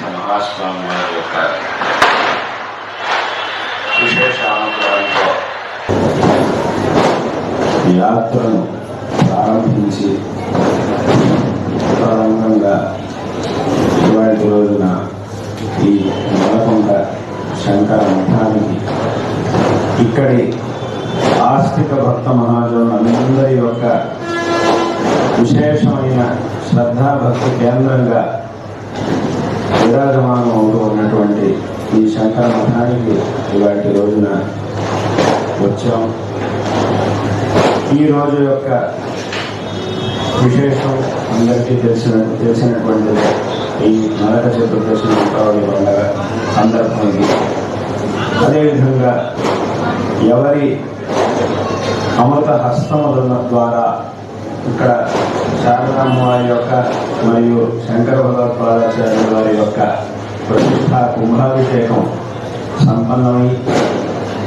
భారతీ మహాస్వామి యొక్క విశేష అనుగ్రహంతో యాత్రను ప్రారంభించి ప్రారంభంగా ఇవాటి రోజున ఈ నలకొండ శంకర మఠానికి ఇక్కడి ఆస్తిక భక్త మహాజనులందరి యొక్క విశేషమైన శ్రద్ధాభక్తి కేంద్రంగా విరాజమానం అవుతూ ఉన్నటువంటి ఈ శంకర మఠానికి ఇవాటి రోజున వచ్చాం. ఈ రోజు యొక్క విశేషం అందరికీ తెలిసిన తెలిసినటువంటి ఈ నరక చతుర్దశి దీపావళి పండుగ సందర్భం ఇది అదేవిధంగా ఎవరి అమృత హస్తముల ద్వారా ఇక్కడ శారదమ్మ వారి యొక్క మరియు శంకర భగవత్పాదాచార్య వారి యొక్క ప్రతిష్ట కుంభాభిషేకం సంపన్నమై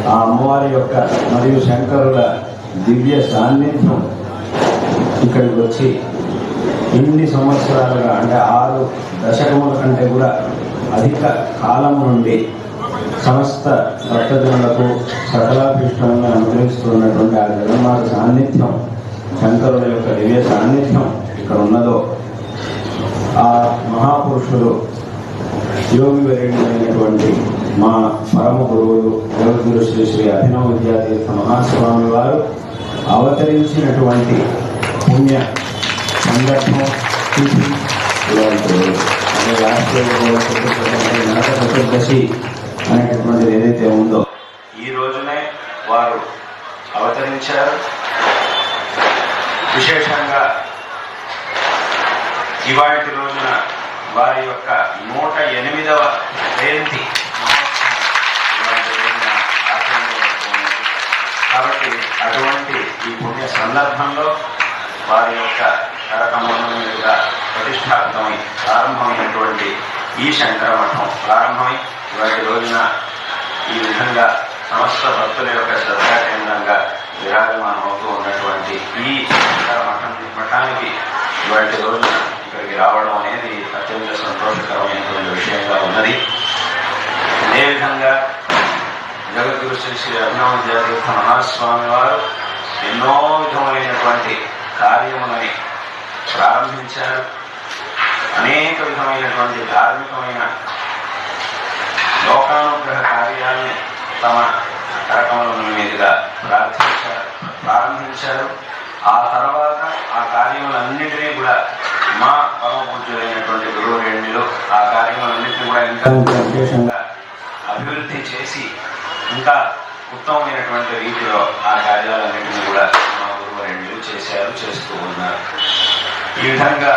ఆ అమ్మవారి యొక్క మరియు శంకరుల దివ్య సాన్నిధ్యం ఇక్కడికి వచ్చి ఇన్ని సంవత్సరాలుగా అంటే ఆరు దశకముల కంటే కూడా అధిక కాలం నుండి సమస్త భక్తజనులకు సకలాభిష్టంగా అనుగ్రహిస్తున్నటువంటి ఆ జగన్మాత సాన్నిధ్యం శంకరుల యొక్క దివ్య సాన్నిధ్యం ఇక్కడ ఉన్నదో ఆ మహాపురుషుడు యోగి వరేణ్యులైనటువంటి మా పరమ గురువులు జగద్గురు శ్రీ శ్రీ అభినవ విద్యాతీర్థ మహాస్వామి వారు అవతరించినటువంటి పుణ్య సందర్భం తిథి నరక చతుర్దశి అనేటటువంటిది ఏదైతే ఉందో ఈ రోజునే వారు అవతరించారు. విశేషంగా ఇవాటి రోజున వారి యొక్క నూట ఎనిమిదవ జయంతి కాబట్టి అటువంటి ఈ పుణ్య సందర్భంలో వారి యొక్క కరకమలం మీద ప్రతిష్టార్థమై ప్రారంభమైనటువంటి ఈ శంకర మఠం ప్రారంభమై ఇవాటి రోజున ఈ విధంగా సమస్త భక్తుల యొక్క శ్రద్ధా కేంద్రంగా విరాజమానం అవుతూ ఉన్నటువంటి ఈ శంకర మఠం మఠానికి ఇవాటి రోజు ఇక్కడికి రావడం అనేది అత్యంత సంతోషకరమైనటువంటి విషయంగా ఉన్నది. అదేవిధంగా జగద్గురు శ్రీ శ్రీ అభినవ జగతీర్థ మహాస్వామి వారు ఎన్నో విధములైనటువంటి కార్యములని ప్రారంభించారు. అనేక విధమైనటువంటి ధార్మికమైన లోకానుగ్రహ కార్యాలని తమ కరకమల మీదుగా ప్రార్థించారు. ప్రారంభించారు. ఆ తర్వాత ఆ కార్యములన్నింటినీ కూడా మా పరమ పూజ్యులైనటువంటి గురువు రెండులో ఆ కార్యములన్నింటినీ కూడా ఇంకా విశేషంగా అభివృద్ధి చేసి ఇంకా ఉత్తమమైనటువంటి రీతిలో ఆ కార్యాలన్నింటినీ కూడా మా గురువు రెండు చేశారు చేస్తూ ఉన్నారు. ఈ విధంగా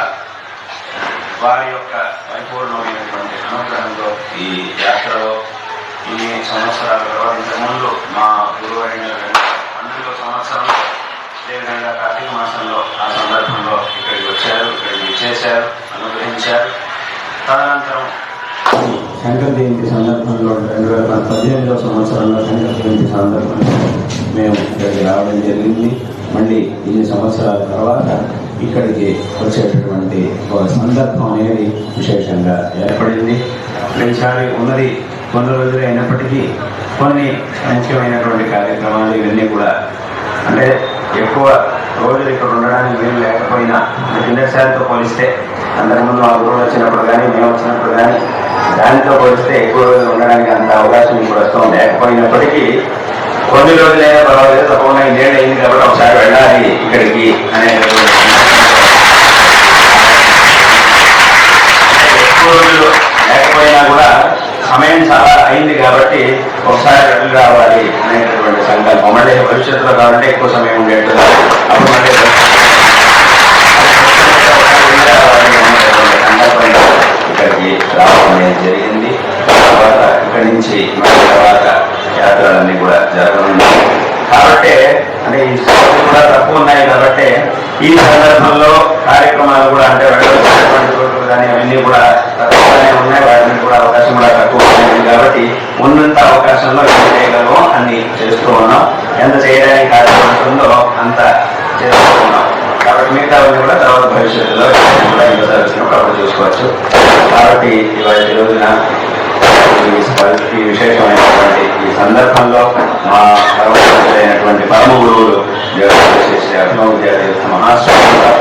వారి యొక్క పరిపూర్ణమైనటువంటి అనుగ్రహంతో ఈ యాత్రలో ఇన్ని సంవత్సరాల తర్వాత ఇంతకుముందు మా గురువు అయిన సంవత్సరం అదేవిధంగా కార్తీక మాసంలో ఆ సందర్భంలో ఇక్కడికి వచ్చారు ఇక్కడికి ఇచ్చేశారు అనుగ్రహించారు. తదనంతరం శంకర జయంతి సందర్భంలో రెండు వేల పద్దెనిమిదవ సంవత్సరంలో శంకర జయంతి సందర్భంలో మేము ఇక్కడికి రావడం జరిగింది. మళ్ళీ ఇన్ని సంవత్సరాల తర్వాత ఇక్కడికి వచ్చేటటువంటి ఒక సందర్భం అనేది విశేషంగా ఏర్పడింది. ఈసారి ఉన్నది కొన్ని రోజులు అయినప్పటికీ కొన్ని ముఖ్యమైనటువంటి కార్యక్రమాలు ఇవన్నీ కూడా అంటే ఎక్కువ రోజులు ఇక్కడ ఉండడానికి వీలు లేకపోయినా కిందసారితో పోలిస్తే అంతకుముందు మా గురువు వచ్చినప్పుడు కానీ మేము వచ్చినప్పుడు కానీ దానితో పోలిస్తే ఎక్కువ రోజులు ఉండడానికి అంత అవకాశం ఇప్పుడు వస్తాం లేకపోయినప్పటికీ కొన్ని రోజులైనా పర్వాలేదు తప్పకుండా ఇన్నేళ్ళు అయింది కాబట్టి ఒకసారి వెళ్ళాలి ఇక్కడికి అనే సమయం చాలా అయింది కాబట్టి ఒకసారి వెళ్ళి రావాలి అనేటటువంటి సంకల్పం. మళ్ళీ భవిష్యత్తులో కావాలంటే ఎక్కువ సమయం ఉండేట్టుగా అప్పుడు మళ్ళీ ఇక్కడికి రావడం అనేది జరిగింది. తర్వాత ఇక్కడి నుంచి మళ్ళీ తర్వాత యాత్రలన్నీ కూడా జరగనున్నాయి కాబట్టి అంటే ఈ సమస్యలు కూడా తక్కువ ఉన్నాయి కాబట్టి ఈ సందర్భంలో కార్యక్రమాలు కూడా అంటే వెళ్ళవలసినటువంటి చోట్లు కానీ అవన్నీ కూడా తక్కువగానే ఉన్నాయి. వాటిని కూడా అవకాశం కూడా తక్కువ కాబట్టి ఉన్నంత అవకాశంలో ఎంత చేయగలమో అన్ని చేస్తూ ఉన్నాం ఎంత చేయడానికి కార్యక్రమంలో అంత చేస్తూ ఉన్నాం కాబట్టి మిగతా కూడా తర్వాత భవిష్యత్తులో కూడా ఈసారి వచ్చినప్పుడు చూసుకోవచ్చు కాబట్టి ఇవాళ రోజున ఈ విశేషమైనటువంటి ఈ సందర్భంలో మా పరమైనటువంటి పరమ గురువులు చేసే అభినవ విద్యార్థి మహాశ్రమంగా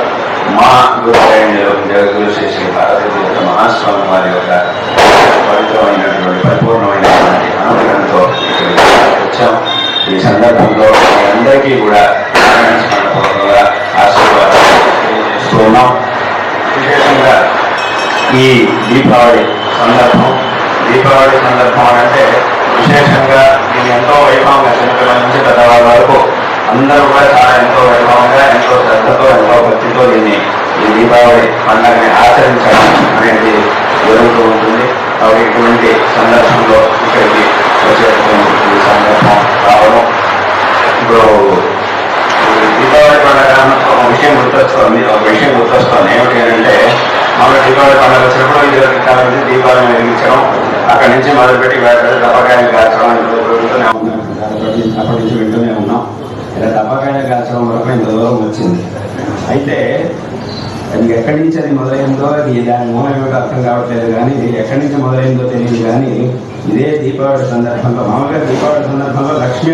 మా గురువులు జగద్గురు శ్రీ శ్రీ భారతీ మహాస్వామి వారి యొక్క పవిత్రమైనటువంటి పరిపూర్ణమైనటువంటి అనుగ్రహంతో వచ్చాం ఈ సందర్భంలో అందరికీ కూడా స్మరణపూర్వకంగా ఆశీర్వాదాలు తెలియజేస్తూ ఉన్నాం విశేషంగా ఈ దీపావళి సందర్భం. దీపావళి సందర్భం అంటే విశేషంగా దీన్ని ఎంతో వైభవంగా చిన్నపిల్లల నుంచి పెద్దవాళ్ళ వరకు అందరూ కూడా చాలా ఎంతో వైభవంగా ఎంతో శ్రద్ధతో ఎంతో భక్తితో దీన్ని ఈ దీపావళి పండుగని ఆచరించడం అనేది జరుగుతూ ఉంటుంది కాబట్టి ఇటువంటి సందర్భంలో ఇక్కడికి వచ్చేటువంటి సందర్భం రావడం ఇప్పుడు దీపావళి పండుగ ఒక విషయం గుర్తొస్తుంది ఒక విషయం గుర్తొస్తుంది ఏమిటి అంటే మన దీపావళి పండుగ వచ్చినప్పుడు ఇది కాలం నుంచి దీపాలను వెలిగించడం అక్కడి నుంచి మొదలుపెట్టి వేట దప్పకాయలు కాల్చడం ఇంట్లో జరుగుతూనే ఉన్నాం అప్పటి నుంచి వింటూనే ఉన్నాం ఇలా దప్పకాయలు కాల్చడం వరకు ఇంత దూరం వచ్చింది అయితే అది ఎక్కడి నుంచి అది మొదలైందో అది దాని మూలం ఏమిటో అర్థం కావట్లేదు కానీ ఎక్కడి నుంచి మొదలైందో తెలియదు కానీ ఇదే దీపావళి సందర్భంలో. మామూలుగా దీపావళి సందర్భంలో లక్ష్మీ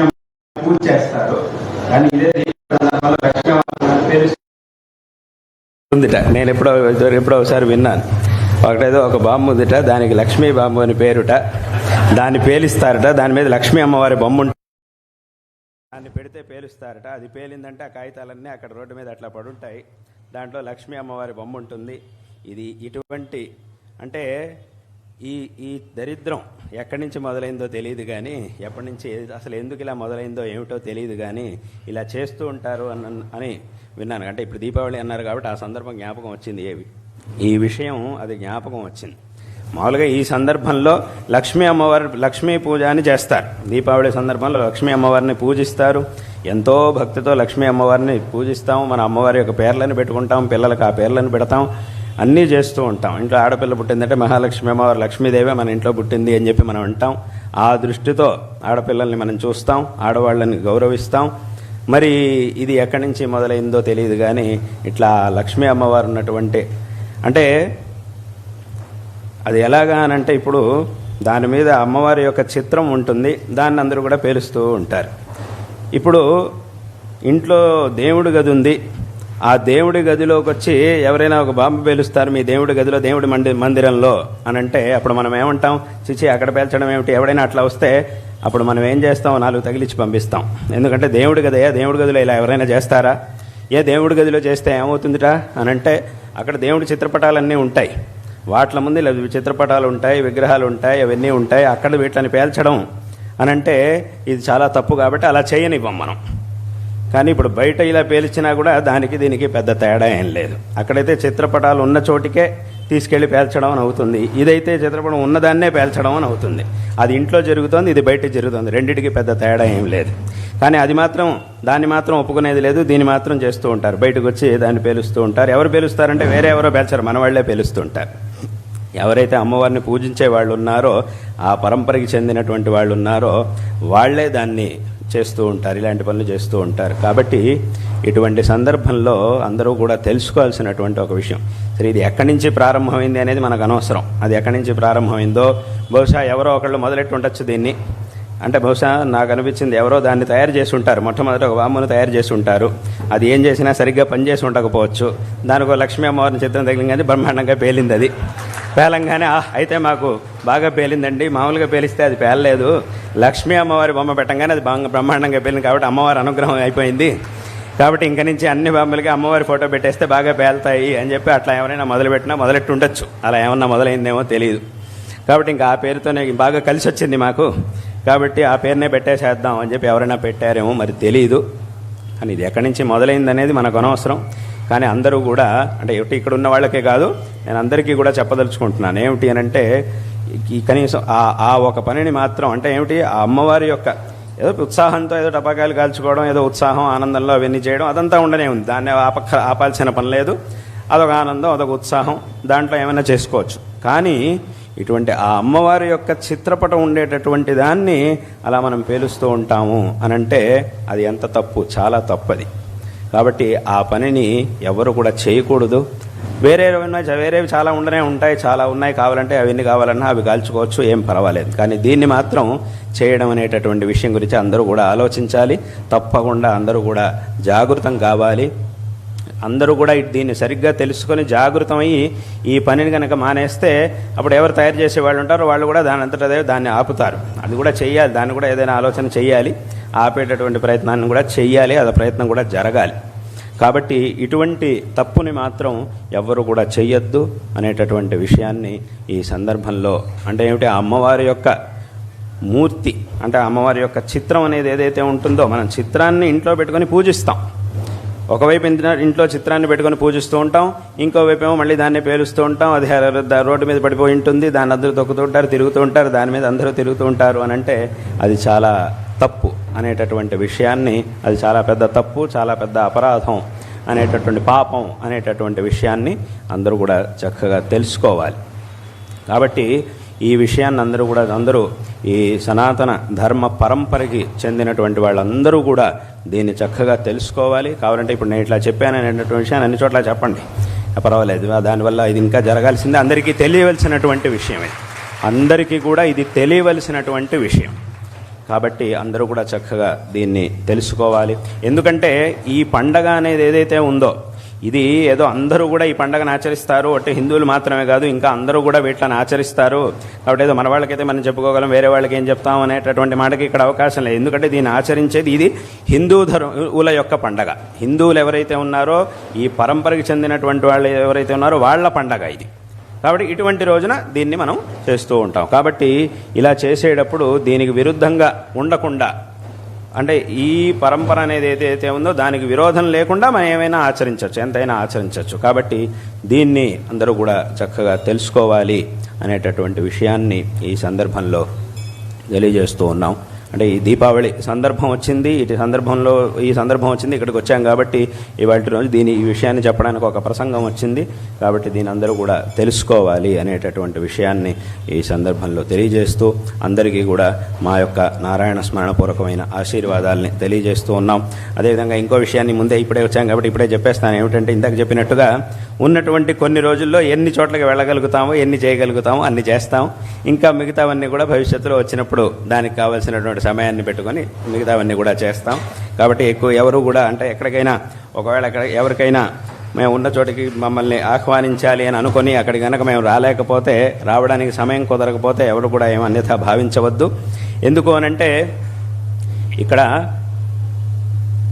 పూజ చేస్తారు. కానీ ఇదే దీపావళి సందర్భంలో లక్ష్మీ పేరు ఉందిట. నేను ఎప్పుడో ఎప్పుడో ఒకసారి విన్నాను. ఒకటేదో ఒక బాంబు ఉందిట. దానికి లక్ష్మీ బాంబు అని పేరుట. దాన్ని పేలిస్తారట. దాని మీద లక్ష్మీ అమ్మవారి బొమ్మ ఉంటుంది దాన్ని పెడితే పేలుస్తారట. అది పేలిందంటే ఆ కాగితాలన్నీ అక్కడ రోడ్డు మీద అట్లా పడుంటాయి. దాంట్లో లక్ష్మీ అమ్మవారి బొమ్మ ఉంటుంది. ఇది ఇటువంటి అంటే ఈ ఈ దరిద్రం ఎక్కడి నుంచి మొదలైందో తెలియదు కానీ ఎప్పటి నుంచి అసలు ఎందుకు ఇలా మొదలైందో ఏమిటో తెలియదు కానీ ఇలా చేస్తూ ఉంటారు అన్న అని విన్నాను. అంటే ఇప్పుడు దీపావళి అన్నారు కాబట్టి ఆ సందర్భం జ్ఞాపకం వచ్చింది ఏవి? ఈ విషయం అది జ్ఞాపకం వచ్చింది. మామూలుగా ఈ సందర్భంలో లక్ష్మీ అమ్మవారి లక్ష్మీ పూజ అని చేస్తారు. దీపావళి సందర్భంలో లక్ష్మీ అమ్మవారిని పూజిస్తారు. ఎంతో భక్తితో లక్ష్మీ అమ్మవారిని పూజిస్తాం మన అమ్మవారి యొక్క పేర్లను పెట్టుకుంటాం పిల్లలకు ఆ పేర్లను పెడతాం అన్నీ చేస్తూ ఉంటాం. ఇంట్లో ఆడపిల్ల పుట్టిందంటే మహాలక్ష్మి అమ్మవారు లక్ష్మీదేవే మన ఇంట్లో పుట్టింది అని చెప్పి మనం అంటాం ఆ దృష్టితో ఆడపిల్లల్ని మనం చూస్తాం ఆడవాళ్ళని గౌరవిస్తాం. మరి ఇది ఎక్కడి నుంచి మొదలైందో తెలియదు కానీ ఇట్లా లక్ష్మీ అమ్మవారు ఉన్నటువంటి అంటే అది ఎలాగా అని అంటే ఇప్పుడు దాని మీద అమ్మవారి యొక్క చిత్రం ఉంటుంది దాన్ని అందరూ కూడా పేలుస్తూ ఉంటారు. ఇప్పుడు ఇంట్లో దేవుడి గది ఉంది. ఆ దేవుడి గదిలోకి వచ్చి ఎవరైనా ఒక బాంబు పేలుస్తారు మీ దేవుడి గదిలో దేవుడి మండి మందిరంలో అని అంటే అప్పుడు మనం ఏమంటాం? చిచి అక్కడ పేల్చడం ఏమిటి? ఎవడైనా అట్లా వస్తే అప్పుడు మనం ఏం చేస్తాం? నాలుగు తగిలిచ్చి పంపిస్తాం. ఎందుకంటే దేవుడి గదే దేవుడి గదిలో ఇలా ఎవరైనా చేస్తారా? ఏ దేవుడి గదిలో చేస్తే ఏమవుతుందిట? అని అంటే అక్కడ దేవుడి చిత్రపటాలన్నీ ఉంటాయి. వాట్ల ముందు ఇలా చిత్రపటాలు ఉంటాయి విగ్రహాలు ఉంటాయి అవన్నీ ఉంటాయి. అక్కడ వీటిని పేల్చడం అని అంటే ఇది చాలా తప్పు కాబట్టి అలా చేయనివ్వం మనం. కానీ ఇప్పుడు బయట ఇలా పేల్చినా కూడా దానికి దీనికి పెద్ద తేడా ఏం లేదు. అక్కడైతే చిత్రపటాలు ఉన్న చోటికే తీసుకెళ్ళి పేల్చడం అని అవుతుంది. ఇదైతే చిత్రపటం ఉన్నదాన్నే పేల్చడం అని అవుతుంది. అది ఇంట్లో జరుగుతోంది ఇది బయట జరుగుతుంది. రెండింటికి పెద్ద తేడా ఏం లేదు. కానీ అది మాత్రం దాన్ని మాత్రం ఒప్పుకునేది లేదు దీన్ని మాత్రం చేస్తూ ఉంటారు. బయటకు వచ్చి దాన్ని పేలుస్తూ ఉంటారు. ఎవరు పేలుస్తారంటే వేరే ఎవరో పేల్చరు. మన వాళ్ళే పేలుస్తూ ఉంటారు. ఎవరైతే అమ్మవారిని పూజించే వాళ్ళు ఉన్నారో ఆ పరంపరకి చెందినటువంటి వాళ్ళు ఉన్నారో వాళ్ళే దాన్ని చేస్తూ ఉంటారు ఇలాంటి పనులు చేస్తూ ఉంటారు. కాబట్టి ఇటువంటి సందర్భంలో అందరూ కూడా తెలుసుకోవాల్సినటువంటి ఒక విషయం. సరే ఇది ఎక్కడి నుంచి ప్రారంభమైంది అనేది మనకు అనవసరం. అది ఎక్కడి నుంచి ప్రారంభమైందో బహుశా ఎవరో ఒకళ్ళు మొదలెట్టు ఉండొచ్చు దీన్ని. అంటే బహుశా నాకు అనిపించింది ఎవరో దాన్ని తయారు చేసి ఉంటారు. మొట్టమొదటి ఒక బామ్మను తయారు చేసి ఉంటారు. అది ఏం చేసినా సరిగ్గా పనిచేసి ఉండకపోవచ్చు. దానికి లక్ష్మీ అమ్మవారిని చిత్రం తగిలింది బ్రహ్మాండంగా పేలింది అది. పేలంగానే అయితే మాకు బాగా పేలిందండి. మామూలుగా పేలిస్తే అది పేలలేదు. లక్ష్మీ అమ్మవారి బొమ్మ పెట్టంగానే అది బాగా బ్రహ్మాండంగా పేలింది కాబట్టి అమ్మవారి అనుగ్రహం అయిపోయింది. కాబట్టి ఇంక నుంచి అన్ని బొమ్మలకి అమ్మవారి ఫోటో పెట్టేస్తే బాగా పేలుతాయి అని చెప్పి అట్లా ఎవరైనా మొదలుపెట్టినా మొదలెట్టు ఉండొచ్చు. అలా ఏమన్నా మొదలైందేమో తెలియదు కాబట్టి ఇంకా ఆ పేరుతోనే బాగా కలిసి వచ్చింది మాకు. కాబట్టి ఆ పేరునే పెట్టేసేద్దాం అని చెప్పి ఎవరైనా పెట్టారేమో మరి తెలియదు కానీ ఇది ఎక్కడి నుంచి మొదలైందనేది మనకు అనవసరం. కానీ అందరూ కూడా అంటే ఏమిటి ఇక్కడ ఉన్న వాళ్ళకే కాదు నేను అందరికీ కూడా చెప్పదలుచుకుంటున్నాను. ఏమిటి అని అంటే కనీసం ఆ ఆ ఒక పనిని మాత్రం అంటే ఏమిటి ఆ అమ్మవారి యొక్క ఏదో ఉత్సాహంతో ఏదో టపాకాయలు కాల్చుకోవడం ఏదో ఉత్సాహం ఆనందంలో అవన్నీ చేయడం అదంతా ఉండనే ఉంది. దాన్ని ఆపక్క ఆపాల్సిన పని లేదు. అదొక ఆనందం అదొక ఉత్సాహం. దాంట్లో ఏమైనా చేసుకోవచ్చు. కానీ ఇటువంటి ఆ అమ్మవారి యొక్క చిత్రపటం ఉండేటటువంటి దాన్ని అలా మనం పేలుస్తూ ఉంటాము అని అంటే అది ఎంత తప్పు? చాలా తప్పది. కాబట్టి ఆ పనిని ఎవరు కూడా చేయకూడదు. వేరే ఉన్నాయి వేరేవి చాలా ఉండనే ఉంటాయి చాలా ఉన్నాయి. కావాలంటే అవన్నీ కావాలన్నా అవి కాల్చుకోవచ్చు ఏం పర్వాలేదు. కానీ దీన్ని మాత్రం చేయడం అనేటటువంటి విషయం గురించి అందరూ కూడా ఆలోచించాలి. తప్పకుండా అందరూ కూడా జాగృతం కావాలి. అందరూ కూడా దీన్ని సరిగ్గా తెలుసుకొని జాగృతమయ్యి ఈ పనిని కనుక మానేస్తే అప్పుడు ఎవరు తయారు చేసే వాళ్ళు ఉంటారో వాళ్ళు కూడా దాని అంతటా దాన్ని ఆపుతారు. అది కూడా చేయాలి దాన్ని కూడా ఏదైనా ఆలోచన చేయాలి ఆపేటటువంటి ప్రయత్నాన్ని కూడా చేయాలి అది ప్రయత్నం కూడా జరగాలి. కాబట్టి ఇటువంటి తప్పుని మాత్రం ఎవ్వరు కూడా చెయ్యొద్దు అనేటటువంటి విషయాన్ని ఈ సందర్భంలో అంటే ఏమిటి? ఆ అమ్మవారి యొక్క మూర్తి అంటే అమ్మవారి యొక్క చిత్రం అనేది ఏదైతే ఉంటుందో మనం చిత్రాన్ని ఇంట్లో పెట్టుకొని పూజిస్తాం. ఒకవైపు ఇంట్లో చిత్రాన్ని పెట్టుకొని పూజిస్తూ ఉంటాం ఇంకోవైపు ఏమో మళ్ళీ దాన్ని పేలుస్తూ ఉంటాం. అది రోడ్డు మీద పడిపోయి ఉంటుంది దాన్ని అందరూ తొక్కుతూ ఉంటారు తిరుగుతూ ఉంటారు దాని మీద అందరూ తిరుగుతూ ఉంటారు అని అంటే అది చాలా తప్పు అనేటటువంటి విషయాన్ని అది చాలా పెద్ద తప్పు చాలా పెద్ద అపరాధం అనేటటువంటి పాపం అనేటటువంటి విషయాన్ని అందరూ కూడా చక్కగా తెలుసుకోవాలి. కాబట్టి ఈ విషయాన్ని అందరూ కూడా అందరూ ఈ సనాతన ధర్మ పరంపరకి చెందినటువంటి వాళ్ళందరూ కూడా దీన్ని చక్కగా తెలుసుకోవాలి. కావాలంటే ఇప్పుడు నేను ఇట్లా చెప్పాను అనేటువంటి విషయాన్ని అన్ని చోట్ల చెప్పండి. పర్వాలేదు. దానివల్ల ఇది ఇంకా జరగాల్సిందే. అందరికీ తెలియవలసినటువంటి విషయమే. అందరికీ కూడా ఇది తెలియవలసినటువంటి విషయం. కాబట్టి అందరూ కూడా చక్కగా దీన్ని తెలుసుకోవాలి. ఎందుకంటే ఈ పండగ అనేది ఏదైతే ఉందో ఇది ఏదో అందరూ కూడా ఈ పండగను ఆచరిస్తారు. అంటే హిందువులు మాత్రమే కాదు ఇంకా అందరూ కూడా వీటిని ఆచరిస్తారు. కాబట్టి ఏదో మన వాళ్ళకైతే మనం చెప్పుకోగలం వేరే వాళ్ళకి ఏం చెప్తాం అనేటటువంటి మాటకి ఇక్కడ అవకాశం లేదు. ఎందుకంటే దీన్ని ఆచరించేది ఇది హిందూ ధర్మల యొక్క పండగ. హిందువులు ఎవరైతే ఉన్నారో ఈ పరంపరకి చెందినటువంటి వాళ్ళు ఎవరైతే ఉన్నారో వాళ్ళ పండగ ఇది. కాబట్టి ఇటువంటి రోజున దీన్ని మనం చేస్తూ ఉంటాం. కాబట్టి ఇలా చేసేటప్పుడు దీనికి విరుద్ధంగా ఉండకుండా అంటే ఈ పరంపర అనేది ఏదైతే ఉందో దానికి విరోధం లేకుండా మనం ఏమైనా ఆచరించవచ్చు ఎంతైనా ఆచరించవచ్చు. కాబట్టి దీన్ని అందరూ కూడా చక్కగా తెలుసుకోవాలి అనేటటువంటి విషయాన్ని ఈ సందర్భంలో తెలియజేస్తూ ఉన్నాం. అంటే ఈ దీపావళి సందర్భం వచ్చింది ఇటు సందర్భంలో ఈ సందర్భం వచ్చింది ఇక్కడికి వచ్చాం కాబట్టి ఇవాళ రోజు దీని ఈ విషయాన్ని చెప్పడానికి ఒక ప్రసంగం వచ్చింది. కాబట్టి దీని అందరూ కూడా తెలుసుకోవాలి అనేటటువంటి విషయాన్ని ఈ సందర్భంలో తెలియజేస్తూ అందరికీ కూడా మా యొక్క నారాయణ స్మరణపూర్వకమైన ఆశీర్వాదాలని తెలియజేస్తూ ఉన్నాం. అదేవిధంగా ఇంకో విషయాన్ని ముందే ఇప్పుడే వచ్చాం కాబట్టి ఇప్పుడే చెప్పేస్తాను. ఏమిటంటే ఇందాక చెప్పినట్టుగా ఉన్నటువంటి కొన్ని రోజుల్లో ఎన్ని చోట్లకి వెళ్ళగలుగుతామో ఎన్ని చేయగలుగుతామో అన్ని చేస్తాం. ఇంకా మిగతావన్నీ కూడా భవిష్యత్తులో వచ్చినప్పుడు దానికి కావాల్సినటువంటి సమయాన్ని పెట్టుకొని మిగతావన్నీ కూడా చేస్తాం. కాబట్టి ఎక్కువ ఎవరు కూడా అంటే ఎక్కడికైనా ఒకవేళ ఎక్కడ ఎవరికైనా మేము ఉన్న చోటికి మమ్మల్ని ఆహ్వానించాలి అని అనుకొని అక్కడికి కనుక మేము రాలేకపోతే రావడానికి సమయం కుదరకపోతే ఎవరు కూడా ఏం భావించవద్దు. ఎందుకు అనంటే ఇక్కడ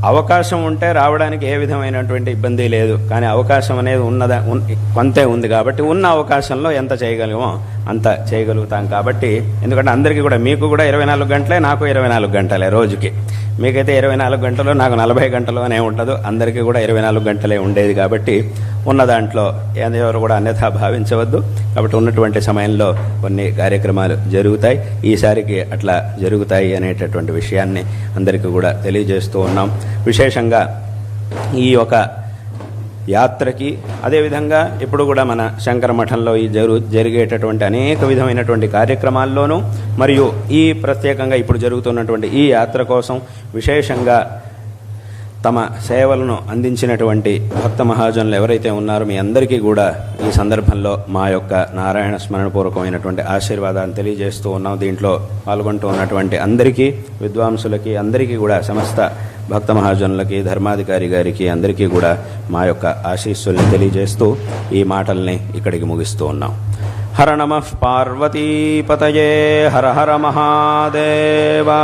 అవకాశం ఉంటే రావడానికి ఏ విధమైనటువంటి ఇబ్బంది లేదు. కానీ అవకాశం అనేది ఉన్నదా ఉన్- కొంతే ఉంది కాబట్టి ఉన్న అవకాశంలో ఎంత చేయగలమో అంత చేయగలుగుతాం కాబట్టి. ఎందుకంటే అందరికీ కూడా మీకు కూడా ఇరవై నాలుగు గంటలే నాకు ఇరవై నాలుగు గంటలే రోజుకి. మీకైతే ఇరవై నాలుగు గంటలు నాకు నలభై గంటలు అనే ఉండదు. అందరికీ కూడా ఇరవై నాలుగు గంటలే ఉండేది కాబట్టి ఉన్న దాంట్లో ఎవరు కూడా అన్యథా భావించవద్దు. కాబట్టి ఉన్నటువంటి సమయంలో కొన్ని కార్యక్రమాలు జరుగుతాయి. ఈసారికి అట్లా జరుగుతాయి అనేటటువంటి విషయాన్ని అందరికీ కూడా తెలియజేస్తూ ఉన్నాం. విశేషంగా ఈ ఒక యాత్రకి అదేవిధంగా ఇప్పుడు కూడా మన శంకర మఠంలో ఈ జరు జరిగేటటువంటి అనేక విధమైనటువంటి కార్యక్రమాల్లోనూ మరియు ఈ ప్రత్యేకంగా ఇప్పుడు జరుగుతున్నటువంటి ఈ యాత్ర కోసం విశేషంగా తమ సేవలను అందించినటువంటి భక్త మహాజనులు ఎవరైతే ఉన్నారో మీ అందరికీ కూడా ఈ సందర్భంలో మా యొక్క నారాయణ స్మరణపూర్వకమైనటువంటి ఆశీర్వాదాన్ని తెలియజేస్తూ ఉన్నాం. దీంట్లో పాల్గొంటూ ఉన్నటువంటి అందరికీ విద్వాంసులకి అందరికీ కూడా సమస్త భక్త మహాజనులకి ధర్మాధికారి గారికి అందరికీ కూడా మా యొక్క ఆశీస్సుల్ని తెలియజేస్తూ ఈ మాటల్ని ఇక్కడికి ముగిస్తూ ఉన్నాం. హర నమ పార్వతీపతయే హర హర మహాదేవా.